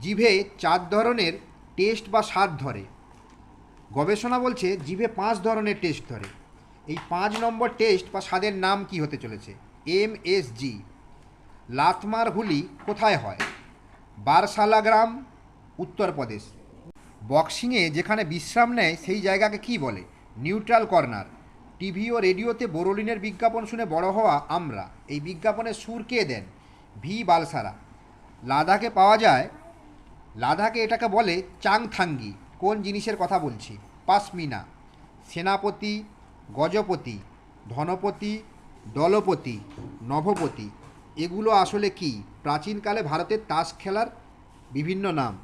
জিভে চার ধরনের টেস্ট বা স্বাদ ধরে। গবেষণা বলছে জিভে পাঁচ ধরনের টেস্ট ধরে। এই পাঁচ নম্বর টেস্ট বা স্বাদের নাম কি হতে চলেছে? এম এস জি। লাতমার হুলি কোথায় হয়? বারসালা গ্রাম উত্তরপ্রদেশ। বক্সিংয়ে যেখানে বিশ্রাম নেয়, সেই জায়গাকে কি বলে? Neutral corner. টিভি ও রেডিওতে বোরোলিনের বিজ্ঞাপন শুনে বড় হওয়া আমরা। এই বিজ্ঞাপনের সুর কে দেন? ভি বালসারা। লাদাখে পাওয়া যায় লাদাখে এটাকে বলে চাংথাঙ্গি। কোন জিনিসের কথা বলছি? পাসমিনা। সেনাপতি, গজপতি, ধনপতি, দলপতি, নভপতি। এগুলো আসলে কি? প্রাচীনকালে ভারতের তাস খেলার বিভিন্ন নাম।